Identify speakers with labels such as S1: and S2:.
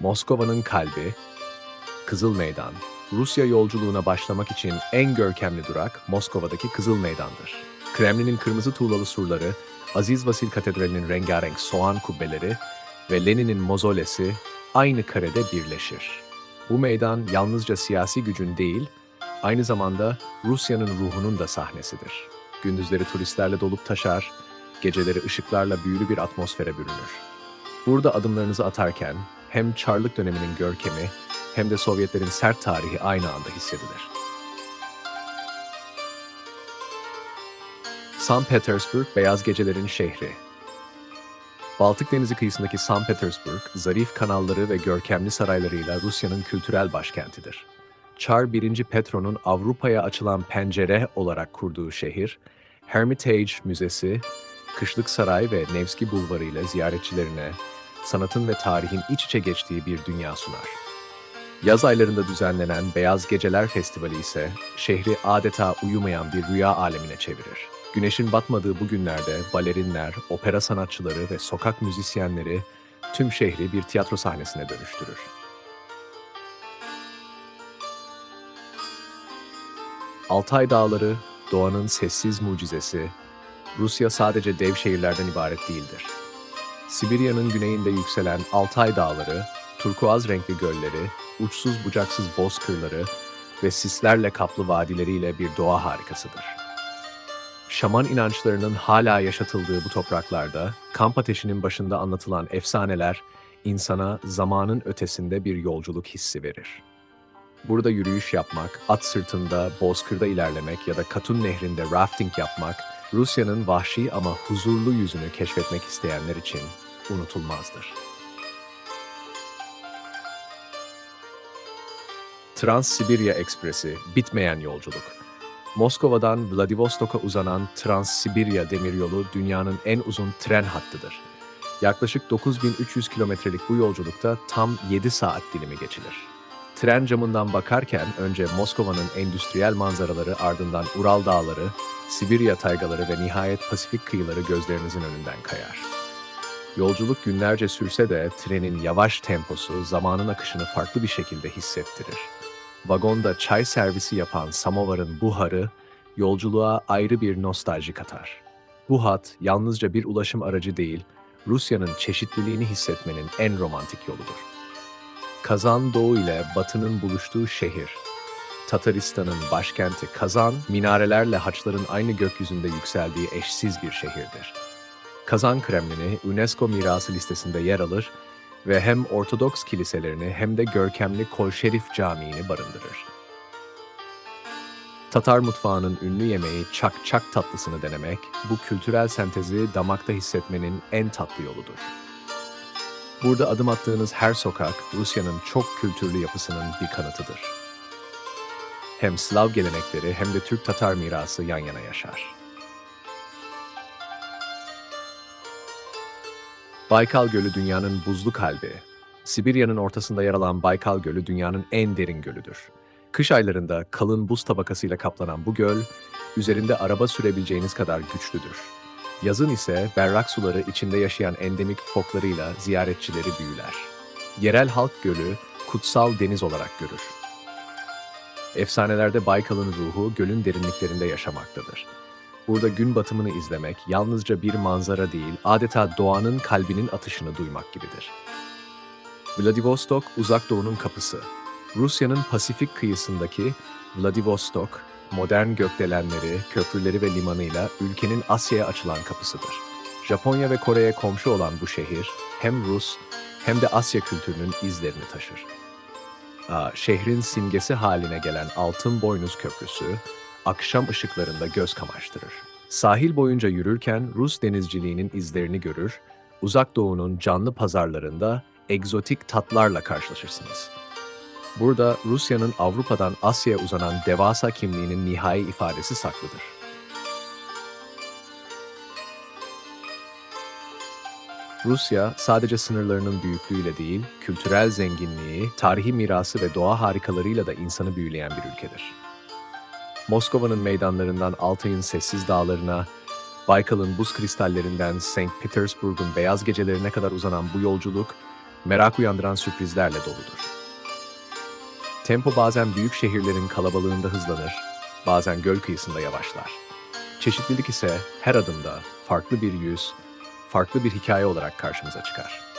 S1: Moskova'nın kalbi, Kızıl Meydan, Rusya yolculuğuna başlamak için en görkemli durak Moskova'daki Kızıl Meydan'dır. Kremlin'in kırmızı tuğlalı surları, Aziz Vasil Katedrali'nin rengarenk soğan kubbeleri ve Lenin'in mozolesi aynı karede birleşir. Bu meydan yalnızca siyasi gücün değil, aynı zamanda Rusya'nın ruhunun da sahnesidir. Gündüzleri turistlerle dolup taşar, geceleri ışıklarla büyülü bir atmosfere bürünür. Burada adımlarınızı atarken hem Çarlık döneminin görkemi hem de Sovyetlerin sert tarihi aynı anda hissedilir. St. Petersburg, Beyaz Gecelerin şehri. Baltık Denizi kıyısındaki St. Petersburg, zarif kanalları ve görkemli saraylarıyla Rusya'nın kültürel başkentidir. Çar 1. Petro'nun Avrupa'ya açılan pencere olarak kurduğu şehir, Hermitage Müzesi, Kışlık Saray ve Nevski Bulvarı ile ziyaretçilerine sanatın ve tarihin iç içe geçtiği bir dünya sunar. Yaz aylarında düzenlenen Beyaz Geceler Festivali ise şehri adeta uyumayan bir rüya alemine çevirir. Güneşin batmadığı bu günlerde balerinler, opera sanatçıları ve sokak müzisyenleri tüm şehri bir tiyatro sahnesine dönüştürür. Altay Dağları, doğanın sessiz mucizesi, Rusya sadece dev şehirlerden ibaret değildir. Sibirya'nın güneyinde yükselen Altay Dağları, turkuaz renkli gölleri, uçsuz bucaksız bozkırları ve sislerle kaplı vadileriyle bir doğa harikasıdır. Şaman inançlarının hala yaşatıldığı bu topraklarda, kamp ateşinin başında anlatılan efsaneler, insana zamanın ötesinde bir yolculuk hissi verir. Burada yürüyüş yapmak, at sırtında bozkırda ilerlemek ya da Katun Nehri'nde rafting yapmak, Rusya'nın vahşi ama huzurlu yüzünü keşfetmek isteyenler için unutulmazdır. Trans-Sibirya Ekspresi, bitmeyen yolculuk. Moskova'dan Vladivostok'a uzanan Trans-Sibirya demiryolu dünyanın en uzun tren hattıdır. Yaklaşık 9300 kilometrelik bu yolculukta tam 7 saat dilimi geçilir. Tren camından bakarken önce Moskova'nın endüstriyel manzaraları ardından Ural Dağları, Sibirya taygaları ve nihayet Pasifik kıyıları gözlerinizin önünden kayar. Yolculuk günlerce sürse de trenin yavaş temposu zamanın akışını farklı bir şekilde hissettirir. Vagonda çay servisi yapan samovarın buharı yolculuğa ayrı bir nostalji katar. Bu hat yalnızca bir ulaşım aracı değil, Rusya'nın çeşitliliğini hissetmenin en romantik yoludur. Kazan Doğu ile Batı'nın buluştuğu şehir. Tataristan'ın başkenti Kazan, minarelerle haçların aynı gökyüzünde yükseldiği eşsiz bir şehirdir. Kazan Kremlini UNESCO mirası listesinde yer alır ve hem Ortodoks kiliselerini hem de görkemli Kolşerif Camii'ni barındırır. Tatar mutfağının ünlü yemeği çak çak tatlısını denemek, bu kültürel sentezi damakta hissetmenin en tatlı yoludur. Burada adım attığınız her sokak, Rusya'nın çok kültürlü yapısının bir kanıtıdır. Hem Slav gelenekleri hem de Türk-Tatar mirası yan yana yaşar. Baykal Gölü dünyanın buzlu kalbi. Sibirya'nın ortasında yer alan Baykal Gölü dünyanın en derin gölüdür. Kış aylarında kalın buz tabakasıyla kaplanan bu göl, üzerinde araba sürebileceğiniz kadar güçlüdür. Yazın ise berrak suları içinde yaşayan endemik foklarıyla ziyaretçileri büyüler. Yerel halk gölü kutsal deniz olarak görür. Efsanelerde Baykal'ın ruhu gölün derinliklerinde yaşamaktadır. Burada gün batımını izlemek yalnızca bir manzara değil, adeta doğanın kalbinin atışını duymak gibidir. Vladivostok, uzak doğunun kapısı. Rusya'nın Pasifik kıyısındaki Vladivostok, modern gökdelenleri, köprüleri ve limanıyla ülkenin Asya'ya açılan kapısıdır. Japonya ve Kore'ye komşu olan bu şehir, hem Rus hem de Asya kültürünün izlerini taşır. Aa, şehrin simgesi haline gelen Altın Boynuz Köprüsü, akşam ışıklarında göz kamaştırır. Sahil boyunca yürürken Rus denizciliğinin izlerini görür, uzak doğunun canlı pazarlarında egzotik tatlarla karşılaşırsınız. Burada Rusya'nın Avrupa'dan Asya'ya uzanan devasa kimliğinin nihai ifadesi saklıdır. Rusya sadece sınırlarının büyüklüğüyle değil, kültürel zenginliği, tarihi mirası ve doğa harikalarıyla da insanı büyüleyen bir ülkedir. Moskova'nın meydanlarından Altay'ın sessiz dağlarına, Baykal'ın buz kristallerinden St. Petersburg'un beyaz gecelerine kadar uzanan bu yolculuk, merak uyandıran sürprizlerle doludur. Tempo bazen büyük şehirlerin kalabalığında hızlanır, bazen göl kıyısında yavaşlar. Çeşitlilik ise her adımda farklı bir yüz, farklı bir hikaye olarak karşımıza çıkar.